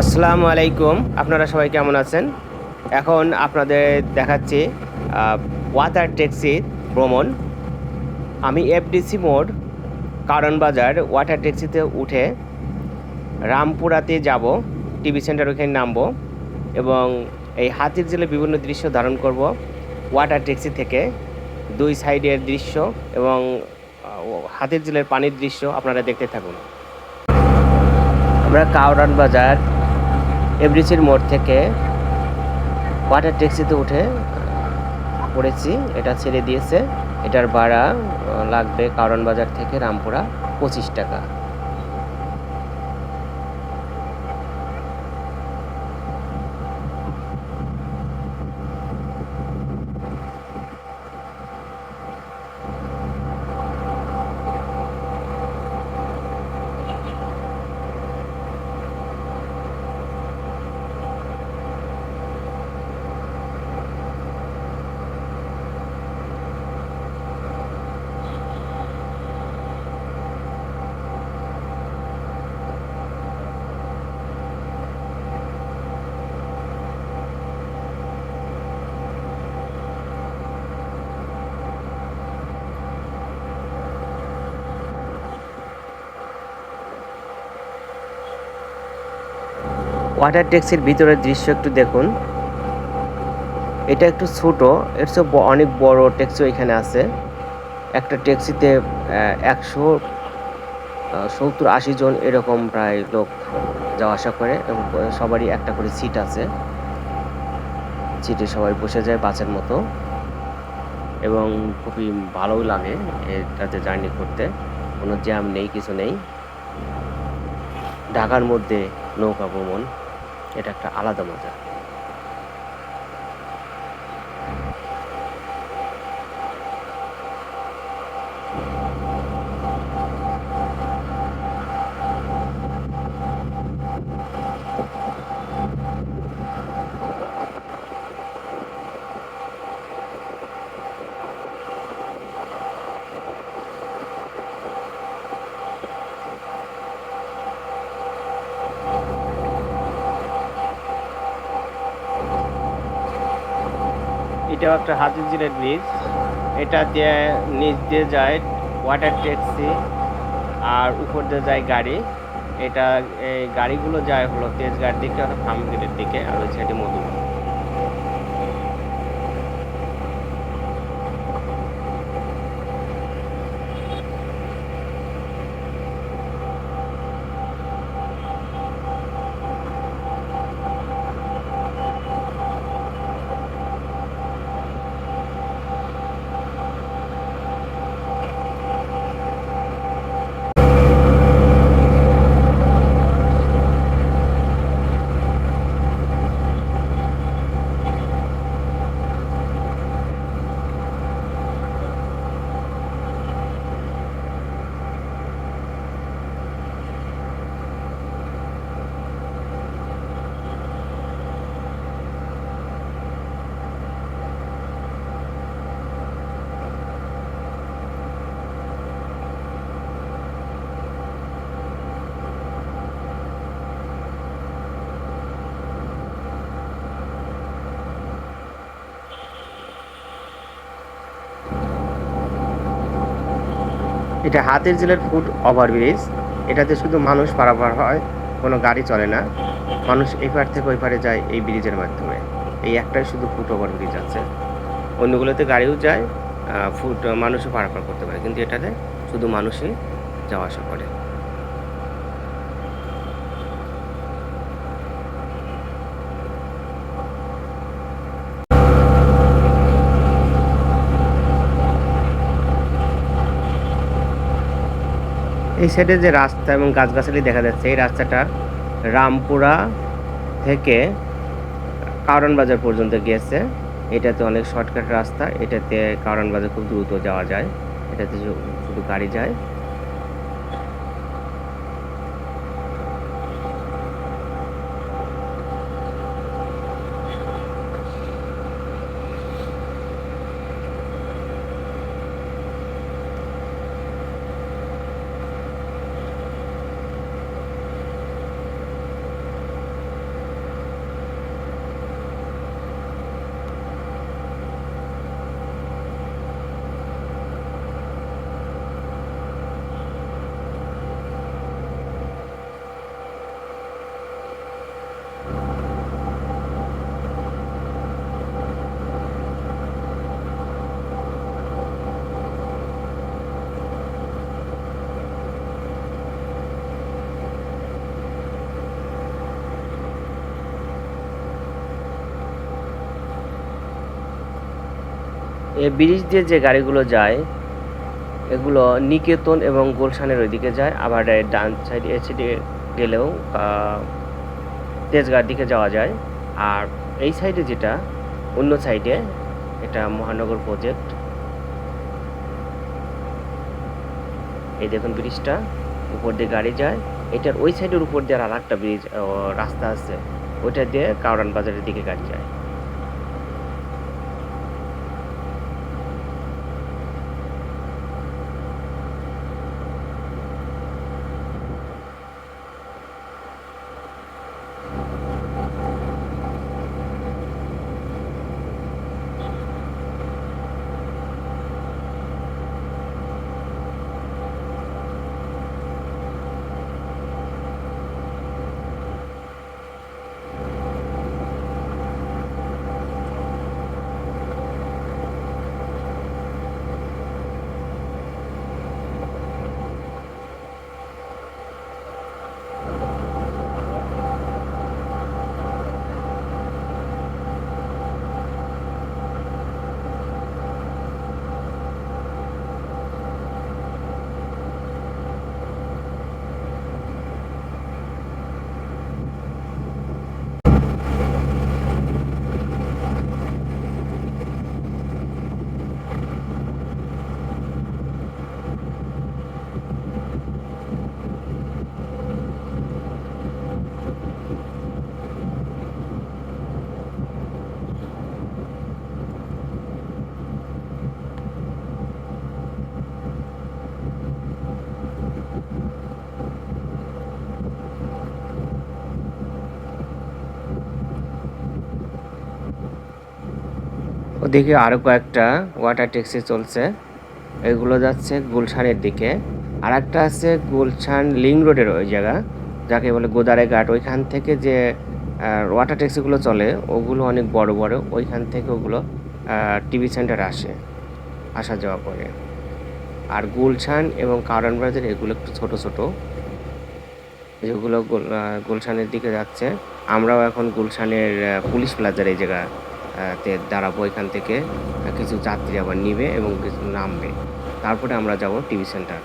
আসসালামু আলাইকুম। আপনারা সবাই কেমন আছেন? এখন আপনাদের দেখাচ্ছি ওয়াটার ট্যাক্সি ভ্রমণ। আমি এফডিসি মোড়, কারণ বাজার ওয়াটার ট্যাক্সিতে উঠে রামপুরাতে যাব টিভি সেন্টার ওখানে নামবো এবং এই হাতির জেলে বিভিন্ন দৃশ্য ধারণ করব ওয়াটার ট্যাক্সি থেকে। দুই সাইডের দৃশ্য এবং হাতের জেলের পানির দৃশ্য আপনারা দেখতে থাকুন। আমরা কাউরান বাজার এভরিসির মোড় থেকে ওয়াটার ট্যাক্সিতে উঠে পড়েছি। এটা ছেড়ে দিয়েছে। এটার ভাড়া লাগবে কারণ বাজার থেকে রামপুরা পঁচিশ টাকা। ওয়াটার ট্যাক্সির ভিতরের দৃশ্য একটু দেখুন। এটা একটু ছোট, এর অনেক বড় ট্যাক্সি এখানে আছে। একটা ট্যাক্সিতে একশো সত্তর, আশি জন এরকম প্রায় লোক যাওয়া আসা করে এবং সবারই একটা করে সিট আছে। সিটে সবাই বসে যায় বাসের মতো এবং খুবই ভালোও লাগে এটাতে জার্নি করতে। কোনো জ্যাম নেই, কিছু নেই। ঢাকার মধ্যে নৌকা ভ্রমণ। এটা একটা আলাদা মজা। এটাও একটা হাতিঝিলের ব্রিজ এটা দিয়ে নিচ দিয়ে যায় ওয়াটার ট্যাক্সি আর উপর দিয়ে যায় গাড়ি। এটা, এই গাড়িগুলো যায় হলো তেজগাঁর দিকে অর্থাৎ ফার্মগেটের দিকে আর ওই সাইডে মধুবন। এটা হাতের জেলের ফুট ওভারব্রিজ। এটাতে শুধু মানুষ পারাপার হয়, কোনো গাড়ি চলে না। মানুষ এপার পার থেকে ওই পারে যায় এই ব্রিজের মাধ্যমে। এই একটাই শুধু ফুট ওভারব্রিজ আছে। অন্যগুলোতে গাড়িও যায় ফুট মানুষও পারাপার করতে পারে। কিন্তু এটাতে শুধু মানুষই যাওয়া আসা করে। এই সাইডে যে রাস্তা এবং গাছগাছালি দেখা যাচ্ছে, এই রাস্তাটা রামপুরা থেকে কারণ বাজার পর্যন্ত গিয়েছে। এটাতে অনেক শর্টকাট রাস্তা, এটাতে কারণ বাজার খুব দ্রুত যাওয়া যায়, এটাতে শুধু গাড়ি যায়। এই ব্রিজ দিয়ে যে গাড়িগুলো যায়, এগুলো নিকেতন এবং গুলশানের ওইদিকে যায়। আবার ডান সাইডে এ সাইডে গেলেও তেজগাঁর দিকে যাওয়া যায়। আর এই সাইডে যেটা, অন্য সাইডে এটা মহানগর প্রজেক্ট এই দেখুন ব্রিজটা, উপর দিয়ে গাড়ি যায়। এটার ওই সাইডের উপর দিয়ে আর একটা ব্রিজ রাস্তা আছে। ওইটা দিয়ে কাউরান বাজারের দিকে গাড়ি যায়। ওদিকে আরও কয়েকটা ওয়াটার ট্যাক্সি চলছে। এগুলো যাচ্ছে গুলশানের দিকে। আর একটা আছে গুলশান লিং রোডের ওই জায়গা, যাকে বলে গোদারে ঘাট। ওইখান থেকে যে ওয়াটার ট্যাক্সিগুলো চলে, ওগুলো অনেক বড় বড়। ওইখান থেকে ওগুলো টিভি সেন্টার আসে, আসা যাওয়া করে। আর গুলশান এবং কারণ বাজার এগুলো একটু ছোট ছোট। যেগুলো গুল- গুলশানের দিকে যাচ্ছে। আমরাও এখন গুলশানের পুলিশ প্লাজার এই জায়গা তে দাঁড়াবো এখান থেকে। কিছু যাত্রী আবার নিবে এবং কিছু নামবে। তারপরে আমরা যাব টিভি সেন্টার।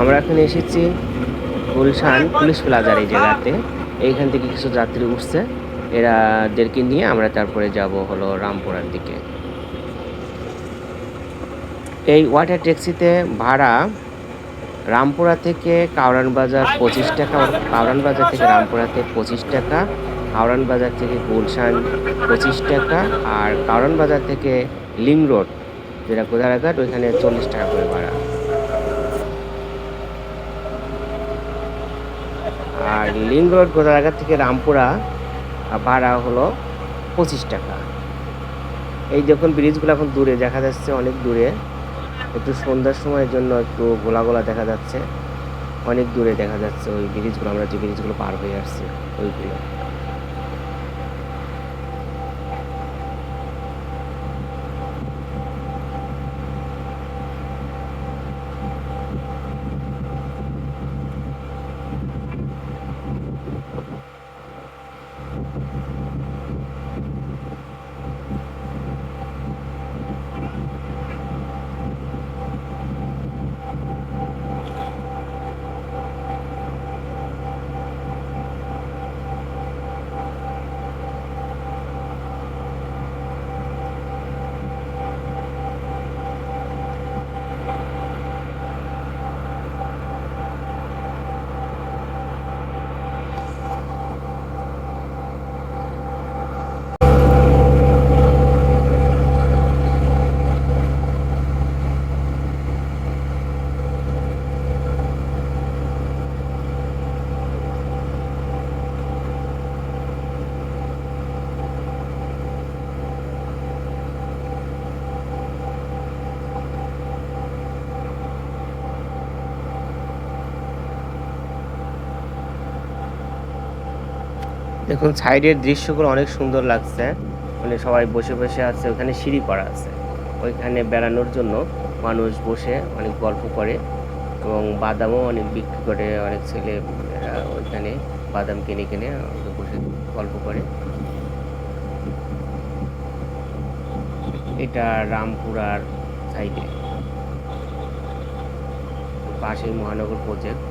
আমরা এখানে এসেছি গুলশান পুলিশ প্লাজার এই জায়গাতে। এইখান থেকে কিছু যাত্রী উঠছে। এরাদেরকে নিয়ে আমরা তারপরে যাব হলো রামপুরার দিকে। এই ওয়াটার ট্যাক্সিতে ভাড়া রামপুরা থেকে কাউরান বাজার পঁচিশ টাকা কাউরান বাজার থেকে রামপুরাতে পঁচিশ টাকা কাউরান বাজার থেকে গুলশান পঁচিশ টাকা, আর কাউরান বাজার থেকে লিং রোড যেটা কোদারাঘাট ওইখানে চল্লিশ টাকা করে ভাড়া। আর লিং রোড গোদারাঘাট থেকে রামপুরা ভাড়া হলো পঁচিশ টাকা। এই দেখুন ব্রিজগুলো এখন দূরে, দেখা যাচ্ছে অনেক দূরে। একটু সন্ধ্যার সময়ের জন্য একটু গোলা গোলা দেখা যাচ্ছে। অনেক দূরে দেখা যাচ্ছে ওই ব্রিজগুলো আমরা যে ব্রিজগুলো পার হয়ে আসছি, ওইগুলো। দেখুন, সাইডের দৃশ্যগুলো অনেক সুন্দর লাগছে। মানে সবাই বসে বসে আছে, ওখানে সিঁড়ি করা আছে। ওইখানে বেড়ানোর জন্য মানুষ বসে অনেক গল্প করে এবং বাদামও অনেক বিক্রি করে, অনেক ছেলে ওইখানে বাদাম কিনে কিনে বসে গল্প করে। এটা রামপুরার সাইডে। পাশেই মহানগর প্রজেক্ট।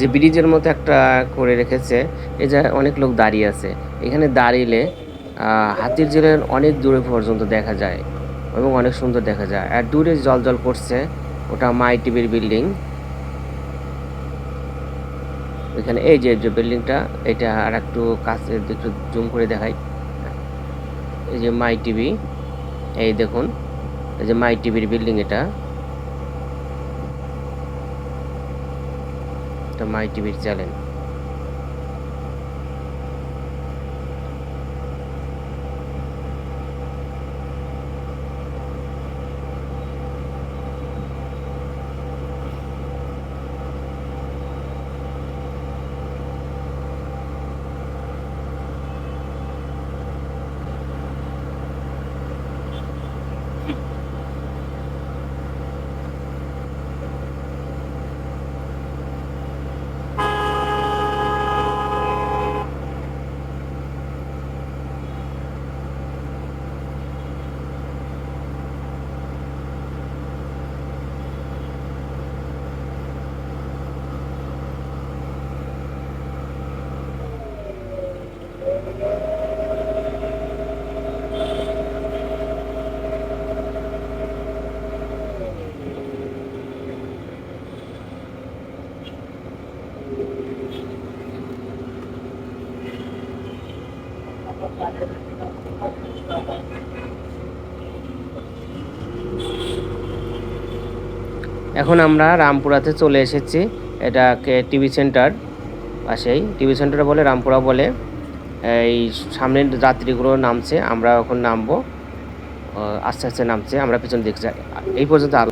যে ব্রিজের মতো একটা করে রেখেছে, এই যে অনেক লোক দাঁড়িয়ে আছে। এখানে দাঁড়িয়ে হাতির জেলের অনেক দূরে পর্যন্ত দেখা যায় এবং অনেক সুন্দর দেখা যায়। আর দূরে জল জল করছে, ওটা মাই টিভির বিল্ডিং। এখানে এই যে বিল্ডিংটা, এটা আর একটু কাছে একটু জুম করে দেখাই। এই যে মাই টিভি, এই দেখুন, এই যে মাই টিভির বিল্ডিং এটা। এটা মাই টিভির চ্যানেল। এখন আমরা রামপুরাতে চলে এসেছি। এটাকে টিভি সেন্টার পাশেই। টিভি সেন্টার বলে রামপুরা বলে। এই সামনের যাত্রীগুলো নামছে, আমরা এখন নামবো। আস্তে আস্তে নামছে, আমরা পিছন যাই এই পর্যন্ত আলো